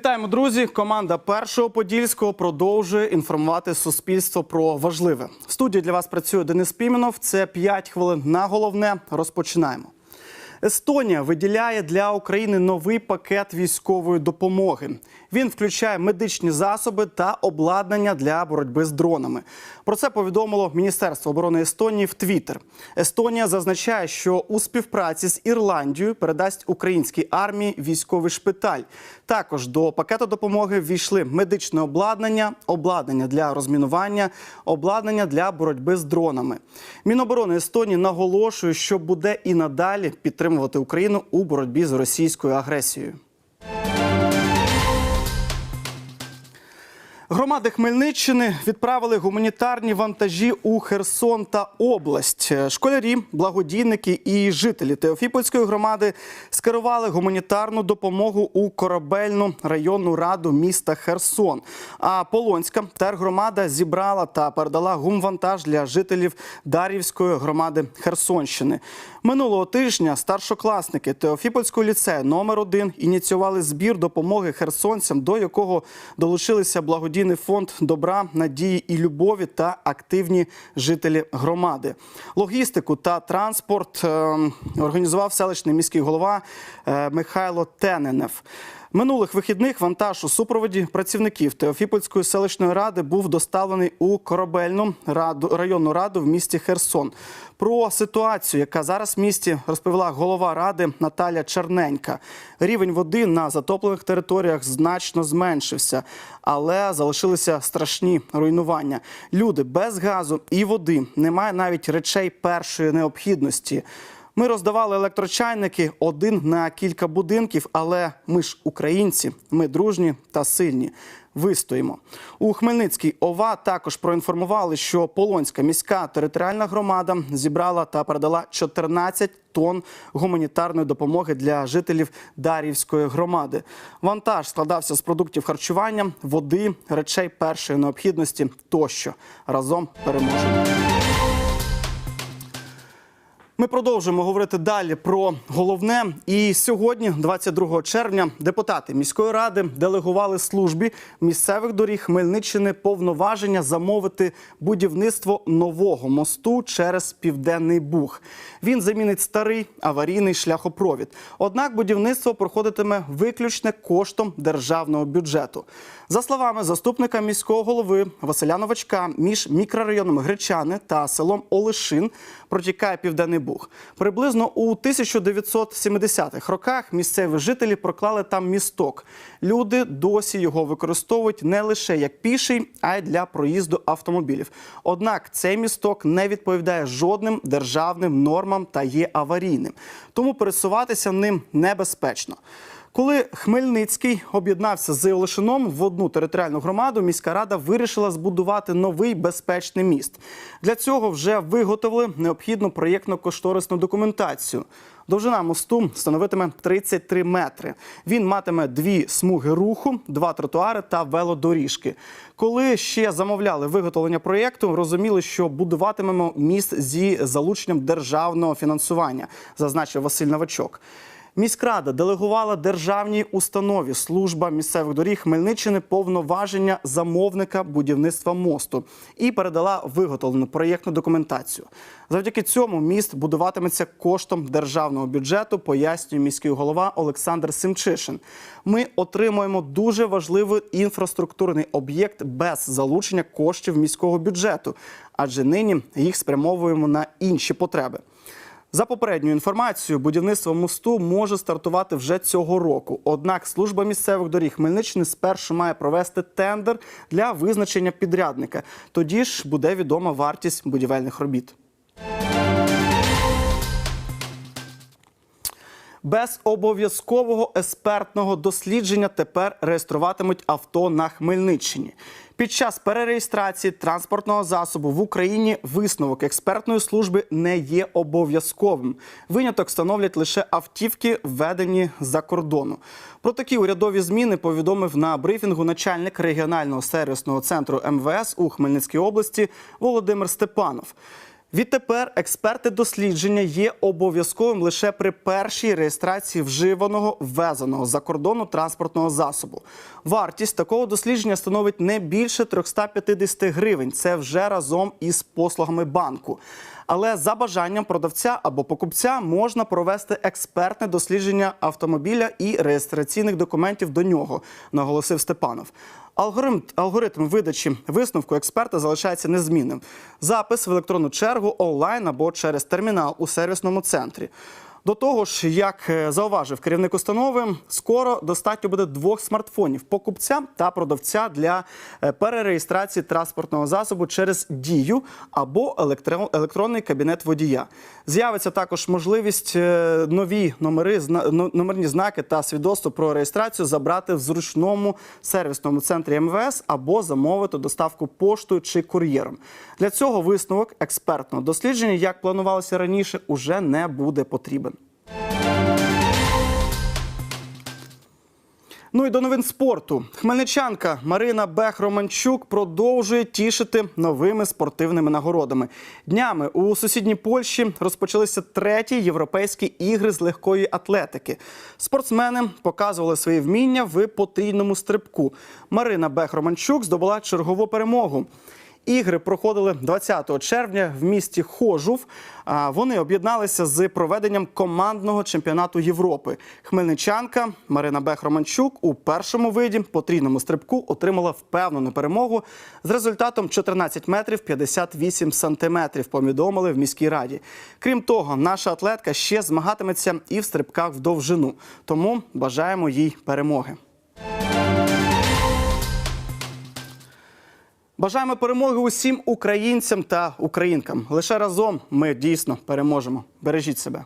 Вітаємо, друзі! Команда першого подільського продовжує інформувати суспільство про важливе. В студії для вас працює Денис Піменов. Це 5 хвилин на головне. Розпочинаємо. Естонія виділяє для України новий пакет військової допомоги. Він включає медичні засоби та обладнання для боротьби з дронами. Про це повідомило Міністерство оборони Естонії в Твіттер. Естонія зазначає, що у співпраці з Ірландією передасть українській армії військовий шпиталь. Також до пакету допомоги ввійшли медичне обладнання, обладнання для розмінування, обладнання для боротьби з дронами. Міноборони Естонії наголошує, що буде і надалі підтримувати Україну у боротьбі з російською агресією. Громади Хмельниччини відправили гуманітарні вантажі у Херсон та область. Школярі, благодійники і жителі Теофіпольської громади скерували гуманітарну допомогу у корабельну районну раду міста Херсон. А Полонська тергромада зібрала та передала гумвантаж для жителів Дар'ївської громади Херсонщини. Минулого тижня старшокласники Теофіпольського ліцею номер 1 ініціювали збір допомоги херсонцям, до якого долучилися благодійний фонд добра, надії і любові та активні жителі громади. Логістику та транспорт е, організував селищний міський голова е, Михайло Тененев. Минулих вихідних вантаж у супроводі працівників Теофіпольської селищної ради був доставлений у корабельну раду районну раду в місті Херсон. Про ситуацію, яка зараз в місті розповіла голова ради Наталя Черненька. Рівень води на затоплених територіях значно зменшився, але залишилися страшні руйнування. Люди без газу і води немає навіть речей першої необхідності. Ми роздавали електрочайники один на кілька будинків, але ми ж українці, ми дружні та сильні. Вистоїмо у Хмельницькій ОВА. Також проінформували, що Полонська міська територіальна громада зібрала та передала 14 тонн гуманітарної допомоги для жителів Дар'ївської громади. Вантаж складався з продуктів харчування, води, речей першої необхідності тощо. Разом переможемо. Ми продовжуємо говорити далі про головне. І сьогодні, 22 червня, депутати міської ради делегували службі місцевих доріг Хмельниччини повноваження замовити будівництво нового мосту через південний Буг. Він замінить старий аварійний шляхопровід. Однак будівництво проходитиме виключно коштом державного бюджету. За словами заступника міського голови Василя Новачка, між мікрорайоном Гречани та селом Олешин протікає південний Буг. Приблизно у 1970-х роках місцеві жителі проклали там місток. Люди досі його використовують не лише як піший, а й для проїзду автомобілів. Однак цей місток не відповідає жодним державним нормам та є аварійним, тому пересуватися ним небезпечно. Коли Хмельницький об'єднався з Олешином в одну територіальну громаду, міська рада вирішила збудувати новий безпечний міст. Для цього вже виготовили необхідну проєктно-кошторисну документацію. Довжина мосту становитиме 33 метри. Він матиме дві смуги руху, два тротуари та велодоріжки. Коли ще замовляли виготовлення проєкту, розуміли, що будуватимемо міст зі залученням державного фінансування, зазначив Василь Новачок. Міськрада делегувала державній установі служба місцевих доріг Хмельниччини повноваження замовника будівництва мосту і передала виготовлену проєктну документацію. Завдяки цьому міст будуватиметься коштом державного бюджету, пояснює міський голова Олександр Симчишин. Ми отримуємо дуже важливий інфраструктурний об'єкт без залучення коштів міського бюджету, адже нині їх спрямовуємо на інші потреби. За попередньою інформацією, будівництво мосту може стартувати вже цього року. Однак служба місцевих доріг Хмельниччини спершу має провести тендер для визначення підрядника. Тоді ж буде відома вартість будівельних робіт. Без обов'язкового експертного дослідження тепер реєструватимуть авто на Хмельниччині. Під час перереєстрації транспортного засобу в Україні висновок експертної служби не є обов'язковим. Виняток становлять лише автівки, введені за кордону. Про такі урядові зміни повідомив на брифінгу начальник регіонального сервісного центру МВС у Хмельницькій області Володимир Степанов. Відтепер експерти дослідження є обов'язковим лише при першій реєстрації вживаного ввезеного за кордону транспортного засобу. Вартість такого дослідження становить не більше 350 гривень. Це вже разом із послугами банку. Але за бажанням продавця або покупця можна провести експертне дослідження автомобіля і реєстраційних документів до нього, наголосив Степанов. Алгоритм, алгоритм видачі висновку експерта залишається незмінним. Запис в електронну чергу онлайн або через термінал у сервісному центрі. До того ж, як е, зауважив керівник установи, скоро достатньо буде двох смартфонів покупця та продавця для е, перереєстрації транспортного засобу через дію або електро- електронний кабінет водія. З'явиться також можливість е, нові номери, зна- номерні знаки та свідоцтво про реєстрацію забрати в зручному сервісному центрі МВС або замовити доставку поштою чи кур'єром. Для цього висновок експертного дослідження, як планувалося раніше, уже не буде потрібен. Ну і до новин спорту. Хмельничанка Марина Бех-Романчук продовжує тішити новими спортивними нагородами. Днями у сусідній Польщі розпочалися треті європейські ігри з легкої атлетики. Спортсмени показували свої вміння в потрійному стрибку. Марина Бех-Романчук здобула чергову перемогу. Ігри проходили 20 червня в місті Хожув. Вони об'єдналися з проведенням командного чемпіонату Європи. Хмельничанка Марина Бех-Романчук у першому виді потрійному стрибку отримала впевнену перемогу з результатом 14 метрів 58 сантиметрів. Повідомили в міській раді. Крім того, наша атлетка ще змагатиметься і в стрибках в довжину. Тому бажаємо їй перемоги. Бажаємо перемоги усім українцям та українкам. Лише разом ми дійсно переможемо. Бережіть себе.